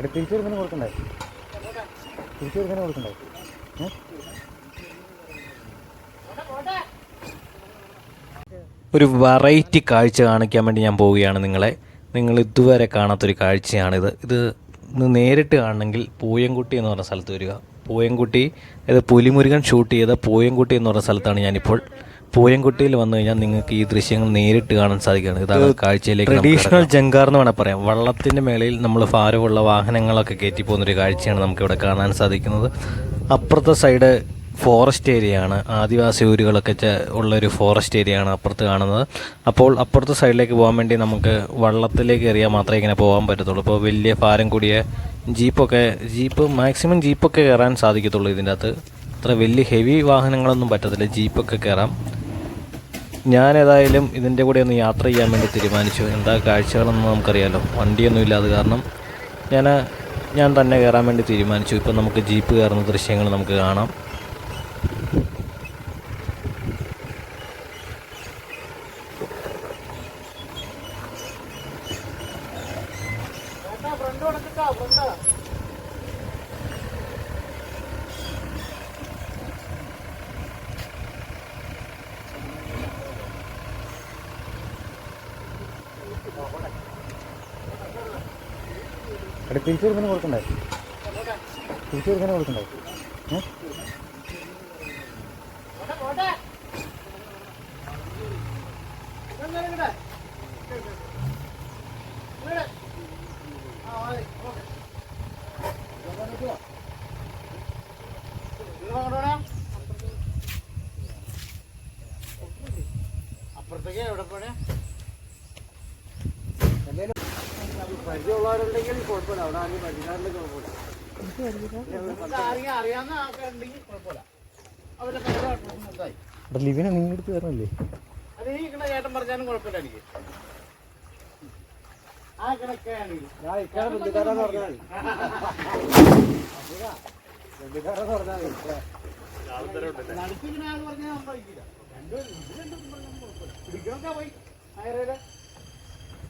എടാ തിരിച്ചു കൊടുക്കുന്ന കൊടുക്കണ്ടേ? തിരിച്ചു കൊടുക്കുന്ന കൊടുക്കണ്ടേ? ഒരു വെറൈറ്റി കാഴ്ച കാണിക്കാൻ വേണ്ടി ഞാൻ പോവുകയാണ് നിങ്ങളെ. നിങ്ങൾ ഇതുവരെ കാണാത്തൊരു കാഴ്ചയാണിത്. ഇത് ഇന്ന് നേരിട്ട് കാണണമെങ്കിൽ പൂയംകുട്ടി എന്ന് പറഞ്ഞ സ്ഥലത്ത് വരിക. പൂയംകുട്ടി അതായത് പുലിമുരുകൻ ഷൂട്ട് ചെയ്ത പൂയംകുട്ടി എന്ന് പറഞ്ഞ സ്ഥലത്താണ് ഞാനിപ്പോൾ പൂയംകുട്ടിയിൽ വന്നു കഴിഞ്ഞാൽ നിങ്ങൾക്ക് ഈ ദൃശ്യങ്ങൾ നേരിട്ട് കാണാൻ സാധിക്കുകയാണ്. ഇതാണ് കാഴ്ചയിലേക്ക് ട്രഡീഷണൽ ജങ്കാർ എന്ന് വേണം പറയാം. വള്ളത്തിന്റെ മേളയിൽ നമ്മൾ ഭാരമുള്ള വാഹനങ്ങളൊക്കെ കയറ്റി പോകുന്നൊരു കാഴ്ചയാണ് നമുക്കിവിടെ കാണാൻ സാധിക്കുന്നത്. അപ്പുറത്തെ സൈഡ് ഫോറസ്റ്റ് ഏരിയയാണ് ആദിവാസി ഊരുകളൊക്കെ ഉള്ളൊരു ഫോറസ്റ്റ് ഏരിയയാണ് അപ്പുറത്ത് കാണുന്നത്. അപ്പോൾ അപ്പുറത്തെ സൈഡിലേക്ക് പോകാൻ വേണ്ടി നമുക്ക് വള്ളത്തിലേക്ക് എറിയാൽ മാത്രമേ ഇങ്ങനെ പോകാൻ പറ്റത്തുള്ളൂ. ഇപ്പോൾ വലിയ ഭാരം കൂടിയ ജീപ്പൊക്കെ ജീപ്പ് മാക്സിമം ജീപ്പൊക്കെ കയറാൻ സാധിക്കത്തുള്ളൂ ഇതിന്റെ അകത്ത്. അത്ര വലിയ ഹെവി വാഹനങ്ങളൊന്നും പറ്റത്തില്ല. ജീപ്പൊക്കെ കയറാം. ഞാൻ ഏതായാലും ഇതിന്റെ കൂടെ ഒന്ന് യാത്ര ചെയ്യാൻ വേണ്ടി തീരുമാനിച്ചു. എന്താ കാഴ്ചകളെന്ന് നമുക്കറിയാലോ. വണ്ടിയൊന്നും ഇല്ലാതെ കാരണം ഞാൻ ഞാൻ തന്നെ കയറാൻ വേണ്ടി തീരുമാനിച്ചു. ഇപ്പം നമുക്ക് ജീപ്പ് കയറുന്ന ദൃശ്യങ്ങൾ നമുക്ക് കാണാം. എടാ തിരിച്ചു കൊടുക്കുന്ന കൊടുക്കണ്ടേ? തിരിച്ചു കൊടുക്കാൻ കൊടുക്കണ്ടേ? അപ്പുറത്തേക്ക് എവിടെ പോണേ? പരിചയമുള്ളവരുണ്ടെങ്കിൽ കുഴപ്പമില്ല. അവിടെ ആരും പരിചയക്കാരിലേക്ക് കുഴപ്പമില്ല. അറിയാവുന്ന ആൾക്കാരുണ്ടെങ്കിൽ കുഴപ്പമില്ല അവരുടെ ലിവിനെ നീ എടുത്ത് തരണല്ലേ അത് ഈ കിണ ചേട്ടൻ പറഞ്ഞാലും കുഴപ്പമില്ല എനിക്ക്. ആ കിണക്കാണെങ്കിൽ ബന്ധുക്കാരെന്ന് പറഞ്ഞാൽ നടുക്കിങ്ങനെ ആൾ പറഞ്ഞാൽ സംഭവിക്കില്ല രണ്ടും രണ്ടും പറഞ്ഞാൽ കുഴപ്പമില്ല. പിടിക്കണൊക്കെ പോയി. ആയറേടെ ആ വെള്ളത്തിൽ കിടക്കുന്ന സാധനത്തിൽ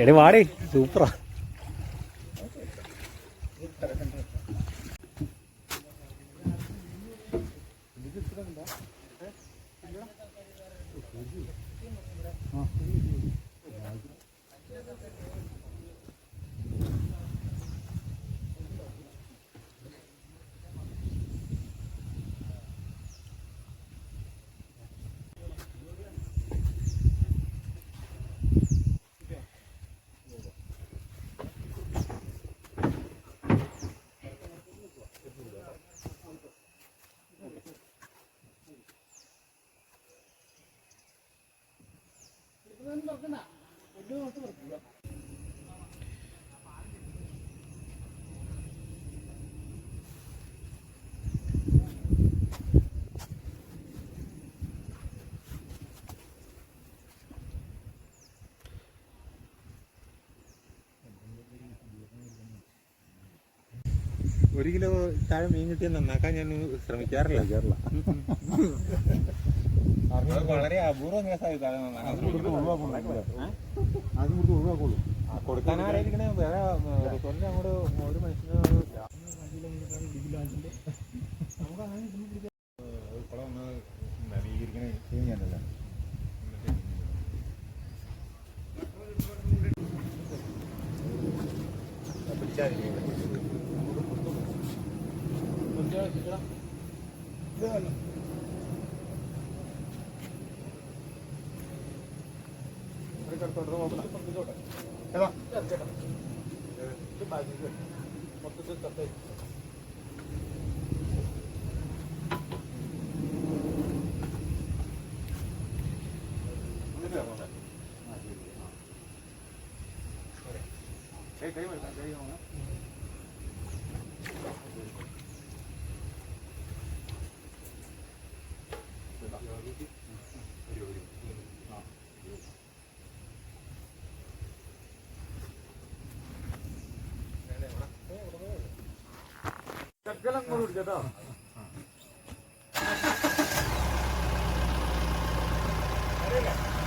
എടേ വാടി സൂപ്പറാ. ഒരു കിലോ താഴെ മീൻ കിട്ടിയ നന്നാക്കാൻ ഞാൻ ശ്രമിക്കാറില്ല. കേരള. വളരെ അപൂർവം കൊടുക്കാൻ ആരായിരിക്കണേ വേറെ റെസ്റ്റോറന്റ് അങ്ങോട്ട് ഒരു മനുഷ്യന് നമുക്ക് कई कई बार कई होगा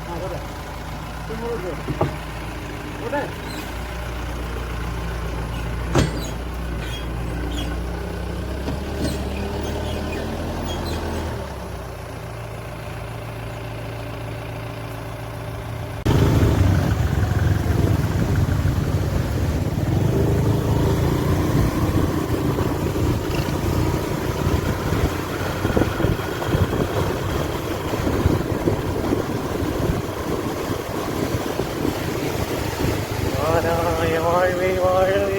ആ പോട്ടെ. ഇങ്ങോട്ട് പിടിച്ചോ. പോട്ടെ. Oh, no, why me, why me?